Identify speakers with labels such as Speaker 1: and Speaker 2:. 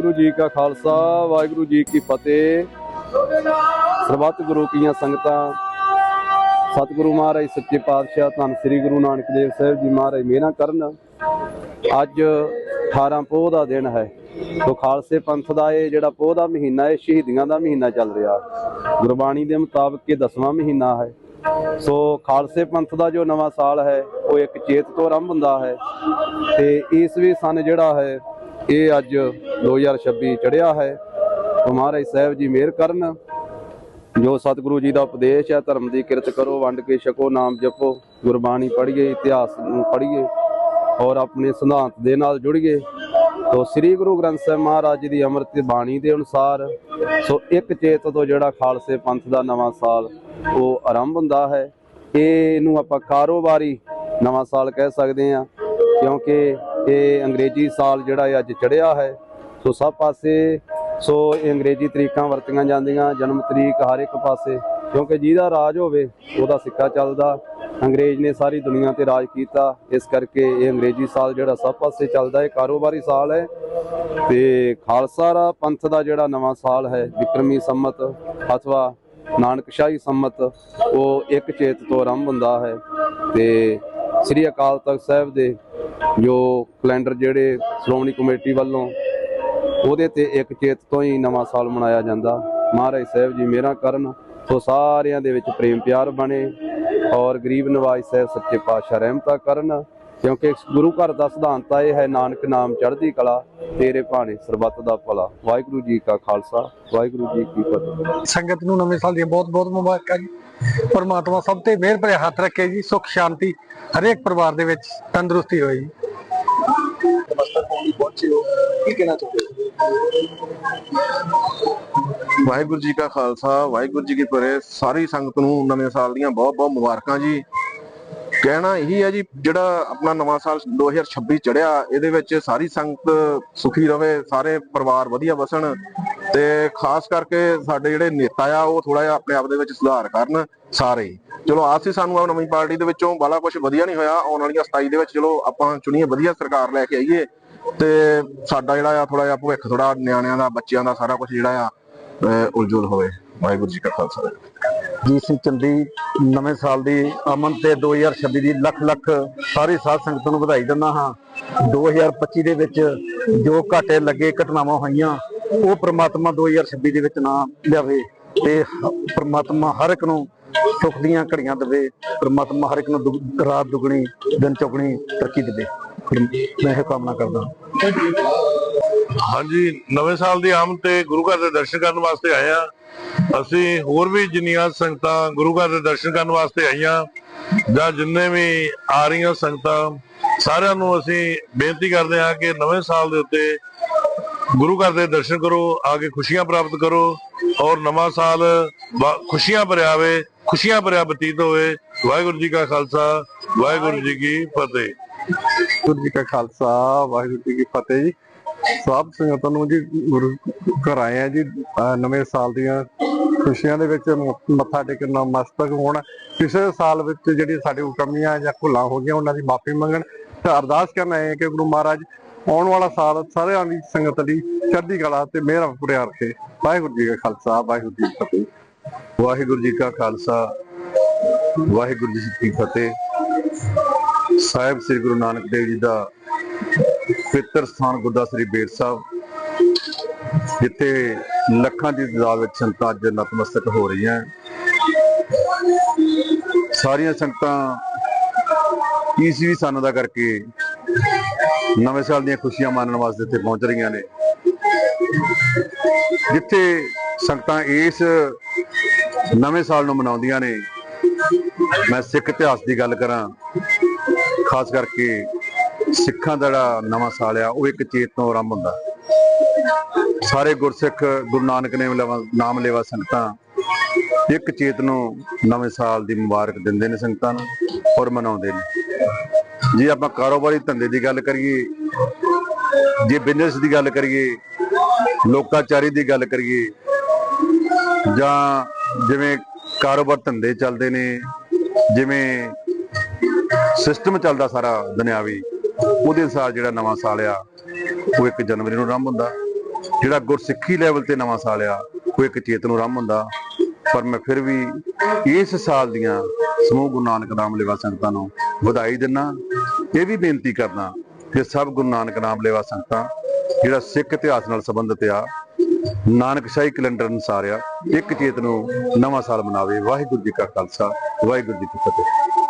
Speaker 1: ਵਾਹਿਗੁਰੂ ਜੀ ਕਾ ਖਾਲਸਾ, ਵਾਹਿਗੁਰੂ ਜੀ ਕੀ ਫਤਿਹ। ਸਰਬੱਤ ਗੁਰੂ ਕੀਆਂ ਸੰਗਤਾਂ, ਸਤਿਗੁਰੂ ਮਹਾਰਾਜ, ਸੱਚੇ ਪਾਤਸ਼ਾਹ, ਧੰਨ ਸ੍ਰੀ ਗੁਰੂ ਨਾਨਕ ਦੇਵ ਸਾਹਿਬ ਜੀ ਮਹਾਰਾਜ ਮੇਰਾ ਕਰਨ। ਅੱਜ 18 ਪੋਹ ਦਾ ਦਿਨ ਹੈ। ਸੋ ਖਾਲਸੇ ਪੰਥ ਦਾ ਇਹ ਜਿਹੜਾ ਪੋਹ ਦਾ ਮਹੀਨਾ ਹੈ, ਸ਼ਹੀਦੀਆਂ ਦਾ ਮਹੀਨਾ ਚੱਲ ਰਿਹਾ। ਗੁਰਬਾਣੀ ਦੇ ਮੁਤਾਬਕ ਇਹ 10ਵਾਂ ਮਹੀਨਾ ਹੈ। ਸੋ ਖਾਲਸੇ ਪੰਥ ਦਾ ਜੋ ਨਵਾਂ ਸਾਲ ਹੈ, ਉਹ ਇੱਕ ਚੇਤ ਤੋਂ ਆਰੰਭ ਹੁੰਦਾ ਹੈ। ਤੇ ਈਸਵੀ ਸਨ ਜਿਹੜਾ ਹੈ ਇਹ ਅੱਜ 2026 ਚੜਿਆ ਹੈ। ਮਹਾਰਾਜ ਸਾਹਿਬ ਜੀ ਮਿਹਰ ਕਰਨ। ਜੋ ਸਤਿਗੁਰੂ ਜੀ ਦਾ ਉਪਦੇਸ਼ ਹੈ, ਧਰਮ ਦੀ ਕਿਰਤ ਕਰੋ, ਵੰਡ ਕੇ ਛਕੋ, ਨਾਮ ਜਪੋ, ਗੁਰਬਾਣੀ ਪੜ੍ਹੀਏ, ਇਤਿਹਾਸ ਨੂੰ ਪੜ੍ਹੀਏ ਔਰ ਆਪਣੇ ਸਿਧਾਂਤ ਦੇ ਨਾਲ ਜੁੜੀਏ। ਤੋ ਸ੍ਰੀ ਗੁਰੂ ਗ੍ਰੰਥ ਸਾਹਿਬ ਮਹਾਰਾਜ ਜੀ ਦੀ ਅੰਮ੍ਰਿਤ ਬਾਣੀ ਦੇ ਅਨੁਸਾਰ, ਸੋ ਇੱਕ ਚੇਤ ਤੋਂ ਜਿਹੜਾ ਖਾਲਸੇ ਪੰਥ ਦਾ ਨਵਾਂ ਸਾਲ ਉਹ ਆਰੰਭ ਹੁੰਦਾ ਹੈ। ਇਹ ਇਹਨੂੰ ਆਪਾਂ ਕਾਰੋਬਾਰੀ ਨਵਾਂ ਸਾਲ ਕਹਿ ਸਕਦੇ ਹਾਂ, ਕਿਉਂਕਿ ਇਹ ਅੰਗਰੇਜ਼ੀ ਸਾਲ ਜਿਹੜਾ ਇਹ ਅੱਜ ਚੜਿਆ ਹੈ। ਸੋ ਸਭ ਪਾਸੇ, ਸੋ ਇਹ ਅੰਗਰੇਜ਼ੀ ਤਰੀਕਾਂ ਵਰਤੀਆਂ ਜਾਂਦੀਆਂ, ਜਨਮ ਤਰੀਕ ਹਰ ਇੱਕ ਪਾਸੇ। ਕਿਉਂਕਿ ਜਿਹਦਾ ਰਾਜ ਹੋਵੇ, ਉਹਦਾ ਸਿੱਕਾ ਚੱਲਦਾ। ਅੰਗਰੇਜ਼ ਨੇ ਸਾਰੀ ਦੁਨੀਆ ਤੇ ਰਾਜ ਕੀਤਾ। ਇਸ ਕਰਕੇ ਇਹ ਅੰਗਰੇਜ਼ੀ ਸਾਲ ਜਿਹੜਾ ਸਭ ਪਾਸੇ ਚੱਲਦਾ ਹੈ ਕਾਰੋਬਾਰੀ ਸਾਲ ਹੈ। ਤੇ ਖਾਲਸਾ ਪੰਥ ਦਾ ਜਿਹੜਾ ਨਵਾਂ ਸਾਲ ਹੈ, ਵਿਕਰਮੀ ਸੰਮਤ ਅਥਵਾ ਨਾਨਕਸ਼ਾਹੀ ਸੰਮਤ, ਉਹ ਇੱਕ ਚੇਤ ਤੋਂ ਆਰੰਭ ਹੁੰਦਾ ਹੈ। ਤੇ ਸ੍ਰੀ ਅਕਾਲ ਤਖਤ ਸਾਹਿਬ ਦੇ ਜੋ ਕੈਲੰਡਰ ਜਿਹੜੇ ਸ਼੍ਰੋਮਣੀ ਕਮੇਟੀ ਵੱਲੋਂ ਉਹਦੇ ਤੇ ਇੱਕ ਚੇਤ ਤੋਂ ਹੀ ਨਵਾਂ ਸਾਲ ਮਨਾਇਆ ਜਾਂਦਾ। ਮਹਾਰਾਜ ਸਾਹਿਬ ਜੀ ਮੇਰਾ ਕਰਨ, ਸੋ ਸਾਰਿਆਂ ਦੇ ਵਿੱਚ ਪ੍ਰੇਮ ਪਿਆਰ ਬਣੇ ਔਰ ਗਰੀਬ ਨਿਵਾਜ਼ ਸਾਹਿਬ ਸੱਚੇ ਪਾਤਸ਼ਾਹ ਰਹਿਮਤਾ ਕਰਨ। ਕਿਉਂਕਿ ਗੁਰੂ ਘਰ ਦਾ ਸਿਧਾਂਤ ਤਾਂ ਇਹ ਹੈ ਨਾਨਕ ਨਾਮ ਚੜ੍ਹਦੀ ਕਲਾ ਤੇਰੇ ਭਾਣੇ ਸਰਬੱਤ ਦਾ ਭਲਾ। ਵਾਹਿਗੁਰੂ ਜੀ ਕਾ ਖਾਲਸਾ ਵਾਹਿਗੁਰੂ ਜੀ ਕੀ ਫਤਿਹ।
Speaker 2: ਸੰਗਤ ਨੂੰ ਨਵੇਂ ਸਾਲ ਦੀਆਂ ਬਹੁਤ ਬਹੁਤ ਮੁਬਾਰਕਾਂ ਜੀ। ਪਰਮਾਤਮਾ ਸਭ ਤੇ ਮਿਹਰ ਭਰੇ ਹੱਥ ਰੱਖੇ ਜੀ ਸੁਖ ਸ਼ਾਂਤੀ ਹਰੇਕ ਪਰਿਵਾਰ ਦੇ ਵਿੱਚ ਤੰਦਰੁਸਤੀ ਹੋਏ ਜੀ।
Speaker 3: ਵਾਹਿਗੁਰੂ ਜੀ ਕਾ ਖਾਲਸਾ ਵਾਹਿਗੁਰੂ ਜੀ ਕੀ ਫਤਿਹ। ਸਾਰੀ ਸੰਗਤ ਨੂੰ ਨਵੇਂ ਸਾਲ ਦੀਆਂ ਬਹੁਤ ਬਹੁਤ ਮੁਬਾਰਕਾਂ ਜੀ। ਕਹਿਣਾ ਇਹੀ ਹੈ ਜੀ, ਜਿਹੜਾ ਆਪਣਾ ਨਵਾਂ ਸਾਲ 2026 ਚੜਿਆ, ਇਹਦੇ ਵਿੱਚ ਸਾਰੀ ਸੰਗਤ ਸੁਖੀ ਰਵੇ, ਸਾਰੇ ਪਰਿਵਾਰ ਵਧੀਆ ਵਸਣ ਤੇ ਖਾਸ ਕਰਕੇ ਸਾਡੇ ਜਿਹੜੇ ਨੇਤਾ ਆ, ਉਹ ਥੋੜਾ ਜਿਹਾ ਆਪਣੇ ਆਪ ਦੇ ਵਿੱਚ ਸੁਧਾਰ ਕਰਨ ਸਾਰੇ ਚਲੋ, ਆਸ ਸੀ ਸਾਨੂੰ ਆ ਨਵੀਂ ਪਾਰਟੀ ਦੇ ਵਿੱਚੋਂ ਬਾਲਾ ਕੁਝ ਵਧੀਆ ਨਹੀਂ ਹੋਇਆ, ਆਉਣ ਵਾਲੀਆਂ 27 ਦੇ ਵਿੱਚ ਚਲੋ ਆਪਾਂ ਚੁਣੀਏ, ਵਧੀਆ ਸਰਕਾਰ ਲੈ ਕੇ ਆਈਏ ਤੇ ਸਾਡਾ ਜਿਹੜਾ ਆ ਥੋੜਾ ਜਿਹਾ ਭਵਿੱਖ ਥੋੜਾ ਨਿਆਣਿਆਂ ਦਾ, ਬੱਚਿਆਂ ਦਾ ਸਾਰਾ ਕੁਝ ਜਿਹੜਾ ਆ, ਅਹ ਹੋਵੇ। ਵਾਹਿਗੁਰੂ ਜੀ ਕਾ ਖਾਲਸਾ।
Speaker 2: ਜੀਤ ਸਿੰਘ ਚੰਦੀ ਨਵੇਂ ਸਾਲ ਦੀ ਅਮਨ ਤੇ 2026 ਦੀ ਲੱਖ ਲੱਖ ਸਾਰੀ ਸਾਧ ਸੰਗਤ ਨੂੰ ਵਧਾਈ ਦਿੰਦਾ ਹਾਂ। 2025 ਦੇ ਵਿੱਚ ਜੋ ਘਾਟੇ ਲੱਗੇ, ਘਟਨਾਵਾਂ ਹੋਈਆਂ, ਉਹ ਪ੍ਰਮਾਤਮਾ 2026 ਦੇ ਵਿੱਚ ਨਾ ਲਿਆਵੇ ਤੇ ਪ੍ਰਮਾਤਮਾ ਹਰ ਇੱਕ ਨੂੰ ਸੁੱਖ ਦੀਆਂ ਘੜੀਆਂ ਦੇਵੇ, ਪ੍ਰਮਾਤਮਾ ਹਰ ਇੱਕ ਨੂੰ ਦੁੱਗ- ਰਾਤ ਦੁਗਣੀ, ਦਿਨ ਚੌਗਣੀ ਤਰੱਕੀ ਦੇਵੇ। ਮੈਂ ਇਹ ਕਾਮਨਾ ਕਰਦਾ
Speaker 4: ਹਾਂਜੀ, ਨਵੇਂ ਸਾਲ ਦੀ ਆਮਦ ਤੇ ਗੁਰੂ ਘਰ ਦੇ ਦਰਸ਼ਨ ਕਰਨ ਵਾਸਤੇ ਆਏ ਆ ਅਸੀਂ ਹੋਰ ਵੀ ਜਿੰਨੀਆਂ ਸੰਗਤਾਂ ਗੁਰੂ ਘਰ ਦੇ ਦਰਸ਼ਨ ਕਰਨ ਵਾਸਤੇ ਆਈਆਂ ਜਾਂ ਜਿੰਨੇ ਵੀ ਆ ਰਹੀਆਂ ਸੰਗਤਾਂ, ਸਾਰਿਆਂ ਨੂੰ ਅਸੀਂ ਬੇਨਤੀ ਕਰਦੇ ਹਾਂ ਕਿ ਨਵੇਂ ਸਾਲ ਦੇ ਉੱਤੇ ਗੁਰੂ ਘਰ ਦੇ ਦਰਸ਼ਨ ਕਰੋ, ਆ ਕੇ ਖੁਸ਼ੀਆਂ ਪ੍ਰਾਪਤ ਕਰੋ ਔਰ ਨਵਾਂ ਸਾਲ ਖੁਸ਼ੀਆਂ ਭਰਿਆ ਹੋਵੇ, ਖੁਸ਼ੀਆਂ ਭਰਿਆ ਬਤੀਤ ਹੋਵੇ। ਵਾਹਿਗੁਰੂ ਜੀ ਕਾ ਖਾਲਸਾ, ਵਾਹਿਗੁਰੂ ਜੀ ਕੀ ਫਤਿਹ।
Speaker 2: ਗੁਰੂ ਜੀ ਕਾ ਖਾਲਸਾ, ਵਾਹਿਗੁਰੂ ਜੀ ਕੀ ਫਤਿਹ ਜੀ। ਸਭ ਸੰਗਤਾਂ ਨੂੰ ਜੀ ਗੁਰੂ ਘਰ ਆਏ ਆ ਜੀ ਨਵੇਂ ਸਾਲ ਦੀਆਂ ਖੁਸ਼ੀਆਂ ਦੇ ਵਿੱਚ ਮੱਥਾ ਟੇਕਣ ਨਮਸਤਕ ਹੋਣ। ਪਿਛਲੇ ਸਾਲ ਵਿੱਚ ਜਿਹੜੀ ਸਾਡੇ ਕਮੀਆਂ ਜਾਂ ਭੁੱਲਾਂ ਹੋ ਗਈਆਂ, ਉਹਨਾਂ ਦੀ ਮਾਫੀ ਮੰਗਣ। ਤੇ ਅਰਦਾਸ ਕਰਨ ਆਏ ਕਿ ਗੁਰੂ ਮਹਾਰਾਜ, ਆਉਣ ਵਾਲਾ ਸਾਲ ਸਾਰਿਆਂ ਦੀ ਸੰਗਤ ਲਈ ਚੜ੍ਹਦੀ ਕਲਾ ਤੇ ਮਿਹਰ ਪੁਰਿਆ ਰੱਖੇ। ਵਾਹਿਗੁਰੂ ਜੀ ਕਾ ਖਾਲਸਾ, ਵਾਹਿਗੁਰੂ ਜੀ ਕੀ ਫਤਿਹ।
Speaker 4: ਵਾਹਿਗੁਰੂ ਜੀ ਕਾ ਖਾਲਸਾ, ਵਾਹਿਗੁਰੂ ਜੀ ਕੀ ਫਤਿਹ। ਸਾਹਿਬ ਸ੍ਰੀ ਗੁਰੂ ਨਾਨਕ ਦੇਵ ਜੀ ਦਾ ਪਵਿੱਤਰ ਸਥਾਨ ਗੁਰਦਾ ਸ੍ਰੀ ਬੇਰ ਸਾਹਿਬ, ਜਿੱਥੇ ਲੱਖਾਂ ਦੀ ਤਾਦਾਦ ਵਿੱਚ ਸੰਗਤਾਂ ਅੱਜ ਨਤਮਸਤਕ ਹੋ ਰਹੀਆਂ ਸਾਰੀਆਂ ਸੰਗਤਾਂ ਈਸਵੀ ਸਨ ਦਾ ਕਰਕੇ ਨਵੇਂ ਸਾਲ ਦੀਆਂ ਖੁਸ਼ੀਆਂ ਮਾਣਨ ਵਾਸਤੇ ਇੱਥੇ ਪਹੁੰਚ ਰਹੀਆਂ ਨੇ। ਜਿੱਥੇ ਸੰਗਤਾਂ ਇਸ ਨਵੇਂ ਸਾਲ ਨੂੰ ਮਨਾਉਂਦੀਆਂ ਨੇ, ਮੈਂ ਸਿੱਖ ਇਤਿਹਾਸ ਦੀ ਗੱਲ ਕਰਾਂ, ਖਾਸ ਕਰਕੇ ਸਿੱਖਾਂ ਦਾ ਜਿਹੜਾ ਨਵਾਂ ਸਾਲ ਆ, ਉਹ ਇੱਕ ਚੇਤ ਤੋਂ ਆਰੰਭ ਹੁੰਦਾ। ਸਾਰੇ ਗੁਰਸਿੱਖ ਗੁਰੂ ਨਾਨਕ ਨੇ ਲਵਾ- ਨਾਮ ਲੈਵਾ ਸੰਗਤਾਂ, ਇੱਕ ਚੇਤ ਨੂੰ ਨਵੇਂ ਸਾਲ ਦੀ ਮੁਬਾਰਕ ਦਿੰਦੇ ਨੇ ਸੰਗਤਾਂ ਨੂੰ ਔਰ ਮਨਾਉਂਦੇ ਨੇ। ਜੇ ਆਪਾਂ ਕਾਰੋਬਾਰੀ ਧੰਦੇ ਦੀ ਗੱਲ ਕਰੀਏ, ਜੇ ਬਿਜ਼ਨਸ ਦੀ ਗੱਲ ਕਰੀਏ, ਲੋਕਾਚਾਰੀ ਦੀ ਗੱਲ ਕਰੀਏ, ਜਾਂ ਜਿਵੇਂ ਕਾਰੋਬਾਰ ਧੰਦੇ ਚੱਲਦੇ ਨੇ, ਜਿਵੇਂ ਸਿਸਟਮ ਚੱਲਦਾ ਸਾਰਾ ਦੁਨਿਆਵੀ ਉਹਦੇ ਅਨੁਸਾਰ ਜਿਹੜਾ ਨਵਾਂ ਸਾਲ ਆ, ਉਹ 1 ਜਨਵਰੀ ਨੂੰ ਆਰੰਭ ਹੁੰਦਾ। ਜਿਹੜਾ ਗੁਰਸਿੱਖੀ ਲੈਵਲ ਤੇ ਨਵਾਂ ਸਾਲ ਆ, ਉਹ ਇੱਕ ਚੇਤ ਨੂੰ ਆਰੰਭ ਹੁੰਦਾ। ਪਰ ਮੈਂ ਫਿਰ ਵੀ ਇਸ ਸਾਲ ਦੀਆਂ ਸਮੂਹ ਗੁਰੂ ਨਾਨਕ ਨਾਮ ਲੈਵਾ ਸੰਗਤਾਂ ਨੂੰ ਵਧਾਈ ਦਿੰਦਾ ਇਹ ਵੀ ਬੇਨਤੀ ਕਰਦਾ ਕਿ ਸਭ ਗੁਰੂ ਨਾਨਕ ਨਾਮ ਲੈਵਾ ਸੰਗਤਾਂ, ਜਿਹੜਾ ਸਿੱਖ ਇਤਿਹਾਸ ਨਾਲ ਸੰਬੰਧਿਤ ਆ ਨਾਨਕਸ਼ਾਹੀ ਕੈਲੰਡਰ ਅਨੁਸਾਰ ਆ, ਇੱਕ ਚੇਤ ਨੂੰ ਨਵਾਂ ਸਾਲ ਮਨਾਵੇ। ਵਾਹਿਗੁਰੂ ਜੀ ਕਾ ਖਾਲਸਾ, ਵਾਹਿਗੁਰੂ ਜੀ ਕੀ ਫਤਿਹ।